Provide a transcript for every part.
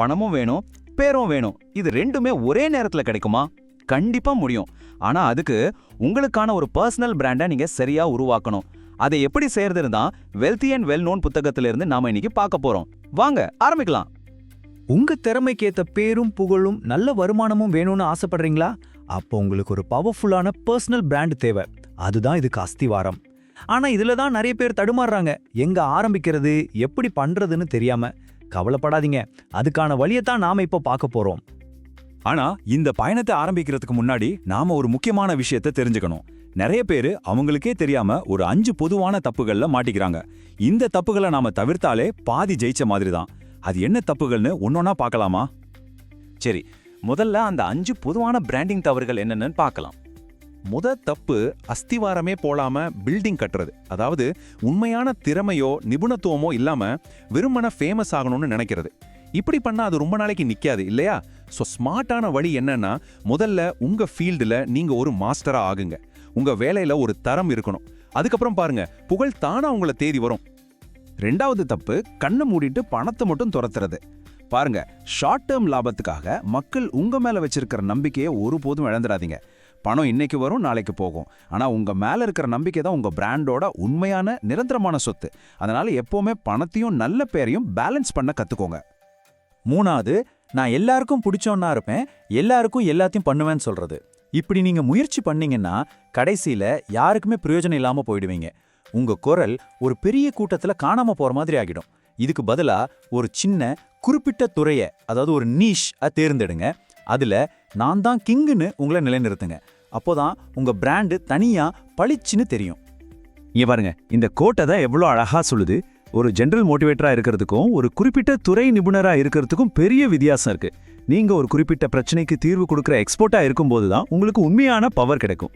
பணமும் வேணும் பேரும் வேணும். இது ரெண்டுமே ஒரே நேரத்தில் கிடைக்குமா? கண்டிப்பாக முடியும். ஆனால் அதுக்கு உங்களுக்கான ஒரு பர்சனல் பிராண்டை நீங்கள் சரியாக உருவாக்கணும். அதை எப்படி செய்யறதுன்னு தான் வெல்தி அண்ட் வெல் நோன் புத்தகத்திலிருந்து நாம இன்னைக்கு பார்க்க போறோம். வாங்க ஆரம்பிக்கலாம். உங்க திறமைக்கேத்த பேரும் புகழும் நல்ல வருமானமும் வேணும்னு ஆசைப்படுறீங்களா? அப்போ உங்களுக்கு ஒரு பவர்ஃபுல்லான பர்சனல் பிராண்ட் தேவை. அதுதான் இதுக்கு அஸ்திவாரம். ஆனா இதுல தான் நிறைய பேர் தடுமாறுறாங்க. எங்க ஆரம்பிக்கிறது எப்படி பண்றதுன்னு தெரியாம. கவலைப்படாதீங்க. அதுக்கான வழியை தான் நாம இப்போ பார்க்க போறோம். ஆனா இந்த பயணத்தை ஆரம்பிக்கிறதுக்கு முன்னாடி நாம ஒரு முக்கியமான விஷயத்தை தெரிஞ்சுக்கணும். நிறைய பேரு அவங்களுக்கே தெரியாம ஒரு அஞ்சு பொதுவான தப்புகள்ல மாட்டிக்கிறாங்க. இந்த தப்புகளை நாம தவிர்த்தாலே பாதி ஜெயிச்ச மாதிரி தான் அது என்ன தப்புகள்னு ஒன்னொன்னா பார்க்கலாமா? சரி முதல்ல அந்த அஞ்சு பொதுவான பிராண்டிங் தவறுகள் என்னென்னு பார்க்கலாம். முத தப்பு அஸ்திவாரமே போலாம பில்டிங் கட்டுறது. அதாவது உண்மையான திறமையோ நிபுணத்துவமோ இல்லாம வெறுமன ஃபேமஸ் ஆகணும்னு நினைக்கிறது. இப்படி பண்ணா அது ரொம்ப நாளைக்கு நிக்காது இல்லையா? ஸோ ஸ்மார்ட்டான வழி என்னன்னா முதல்ல உங்க ஃபீல்டில் நீங்க ஒரு மாஸ்டரா ஆகுங்க. உங்க வேலையில ஒரு தரம் இருக்கணும். அதுக்கப்புறம் பாருங்க புகழ் தானா உங்களை தேதி வரும். ரெண்டாவது தப்பு கண்ணை மூடிட்டு பணத்தை மட்டும் துரத்துறது. பாருங்க ஷார்ட் டேர்ம் லாபத்துக்காக மக்கள் உங்க மேல வச்சிருக்கிற நம்பிக்கையை ஒருபோதும் இழந்துடாதீங்க. பணம் இன்னைக்கு வரும் நாளைக்கு போகும். ஆனால் உங்கள் மேலே இருக்கிற நம்பிக்கை தான் உங்கள் பிராண்டோட உண்மையான நிரந்தரமான சொத்து. அதனால் எப்போவுமே பணத்தையும் நல்ல பேரையும் பேலன்ஸ் பண்ண கற்றுக்கோங்க மூணாவது நான் எல்லாருக்கும் பிடிச்சோன்னா இருப்பேன் எல்லாருக்கும் எல்லாத்தையும் பண்ணுவேன்னு சொல்கிறது இப்படி நீங்கள் முயற்சி பண்ணீங்கன்னா கடைசியில் யாருக்குமே பிரயோஜனம் இல்லாமல் போயிடுவீங்க. உங்கள் குரல் ஒரு பெரிய கூட்டத்தில் காணாமல் போகிற மாதிரி ஆகிடும். இதுக்கு பதிலாக ஒரு சின்ன குறிப்பிட்ட துறையை அதாவது ஒரு நீஷ் தேர்ந்தெடுங்க. அதில் நான் தான் கிங்குன்னு உங்களை நிலைநிறுத்துங்க. அப்போதான் உங்க பிராண்டு தனியா பளிச்சுன்னு தெரியும். இங்க பாருங்க இந்த கோட்டை தான் எவ்வளோ அழகா சொல்லுது. ஒரு ஜென்ரல் மோட்டிவேட்டரா இருக்கிறதுக்கும் ஒரு குறிப்பிட்ட துறை நிபுணராக இருக்கிறதுக்கும் பெரிய வித்தியாசம் இருக்கு. நீங்க ஒரு குறிப்பிட்ட பிரச்சனைக்கு தீர்வு கொடுக்குற எக்ஸ்போர்ட்டா இருக்கும்போது தான் உங்களுக்கு உண்மையான பவர் கிடைக்கும்.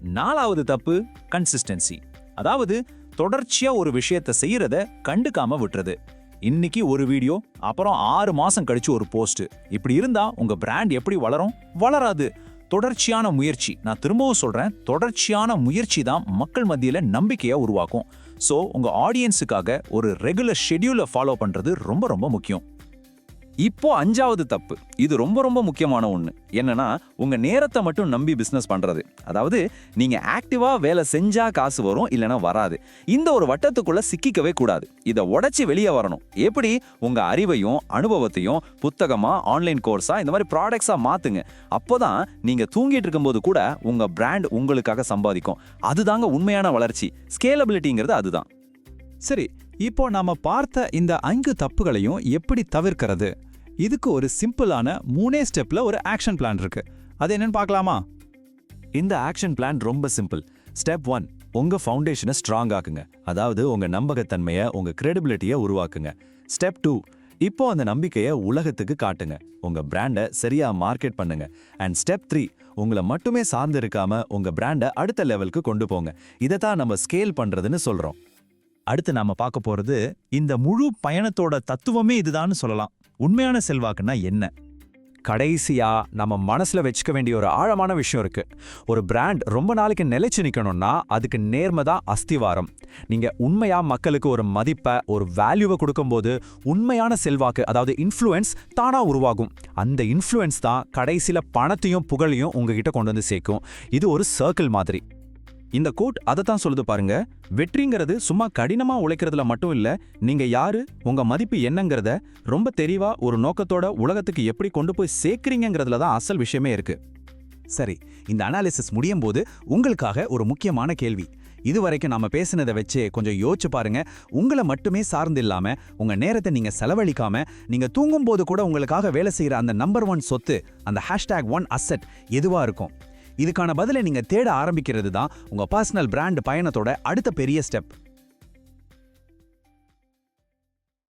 நாலாவது தப்பு கன்சிஸ்டன்சி அதாவது தொடர்ச்சியா ஒரு விஷயத்தை செய்யறத கண்டுக்காம விட்டுறது. இன்னைக்கு ஒரு வீடியோ அப்புறம் ஆறு மாசம் கழிச்சு ஒரு போஸ்ட் இப்படி இருந்தா உங்க பிராண்ட் எப்படி வளரும்? வளராது. தொடர்ச்சியான முயற்சி. நான் திரும்பவும் சொல்றேன் தொடர்ச்சியான முயற்சி தான் மக்கள் மத்தியில நம்பிக்கையை உருவாக்கும். ஸோ உங்க ஆடியன்ஸுக்காக ஒரு ரெகுலர் ஷெட்யூலை ஃபாலோ பண்றது ரொம்ப ரொம்ப முக்கியம். இப்போ அஞ்சாவது தப்பு. இது ரொம்ப ரொம்ப முக்கியமான ஒன்று என்னன்னா உங்கள் நேரத்தை மட்டும் நம்பி பிஸ்னஸ் பண்ணுறது அதாவது நீங்கள் ஆக்டிவாக வேலை செஞ்சால் காசு வரும் இல்லைனா வராது. இந்த ஒரு வட்டத்துக்குள்ளே சிக்கிக்கவே கூடாது. இதை உடச்சி வெளியே வரணும். எப்படி? உங்கள் அறிவையும் அனுபவத்தையும் புத்தகமாக ஆன்லைன் கோர்ஸாக இந்த மாதிரி ப்ராடக்ட்ஸாக மாற்றுங்க அப்போ தான் நீங்கள் தூங்கிட்டு இருக்கும்போது கூட உங்கள் பிராண்ட் உங்களுக்காக சம்பாதிக்கும். அதுதாங்க உண்மையான வளர்ச்சி. ஸ்கேலபிலிட்டிங்கிறது அதுதான். சரி இப்போ நாம பார்த்த இந்த ஐந்து தப்புகளையும் எப்படி தவிர்க்கிறது? இதுக்கு ஒரு சிம்பிளான மூணே ஸ்டெப்ல ஒரு ஆக்ஷன் பிளான் இருக்கு. அது என்னன்னு பார்க்கலாமா? இந்த ஆக்ஷன் பிளான் ரொம்ப சிம்பிள். ஸ்டெப் ஒன் உங்க ஃபவுண்டேஷனை ஸ்ட்ராங் ஆக்குங்க. அதாவது உங்க நம்பகத்தன்மையை உங்க கிரெடிபிலிட்டியை உருவாக்குங்க. ஸ்டெப் டூ இப்போ அந்த நம்பிக்கையை உலகத்துக்கு காட்டுங்க. உங்க பிராண்டை சரியா மார்க்கெட் பண்ணுங்க. அண்ட் ஸ்டெப் த்ரீ உங்களை மட்டுமே சார்ந்து இருக்காம உங்க பிராண்டை அடுத்த லெவலுக்கு கொண்டு போங்க. இதை தான் நம்ம ஸ்கேல் பண்றதுன்னு சொல்றோம். அடுத்து நாம பார்க்க போறது இந்த முழு பயணத்தோட தத்துவமே இதுதான்னு சொல்லலாம். உண்மையான செல்வாக்குன்னா என்ன? கடைசியாக நம்ம மனசில் வச்சுக்க வேண்டிய ஒரு ஆழமான விஷயம் இருக்குது ஒரு பிராண்ட் ரொம்ப நாளைக்கு நிலைச்சு நிற்கணும்னா அதுக்கு நேர்மை தான் அஸ்திவாரம். நீங்கள் உண்மையாக மக்களுக்கு ஒரு மதிப்பை ஒரு வேல்யூவை கொடுக்கும்போது உண்மையான செல்வாக்கு அதாவது இன்ஃப்ளூயன்ஸ் தானாக உருவாகும். அந்த இன்ஃப்ளூயன்ஸ் தான் கடைசியில் பணத்தையும் புகழையும் உங்ககிட்ட கொண்டு வந்து சேர்க்கும். இது ஒரு சர்க்கிள் மாதிரி. இந்த கோட் அதை தான் சொல்லுது பாருங்க. வெற்றிங்கிறது சும்மா கடினமா உழைக்கிறதுல மட்டும் இல்ல நீங்க யாரு உங்க மதிப்பு என்னங்கிறத ரொம்ப தெளிவா ஒரு நோக்கத்தோட உலகத்துக்கு எப்படி கொண்டு போய் சேர்க்கறீங்கிறதுல தான் அசல் விஷயமே இருக்கு. சரி இந்த அனாலிசிஸ் முடியும் போது உங்களுக்காக ஒரு முக்கியமான கேள்வி. இதுவரைக்கும் நாம பேசினதை வச்சு கொஞ்சம் யோசிச்சு பாருங்க. உங்களை மட்டுமே சார்ந்து இல்லாம உங்க நேரத்தை நீங்க செலவழிக்காம நீங்க தூங்கும் போது கூட உங்களுக்காக வேலை செய்யற அந்த நம்பர் ஒன் சொத்து அந்த ஹேஷ்டேக் ஒன் அசெட் எதுவா இருக்கும்? இதுக்கான பதிலை நீங்க தேட ஆரம்பிக்கிறது தான் உங்க பர்சனல் பிராண்ட் பயணத்தோட அடுத்த பெரிய ஸ்டெப்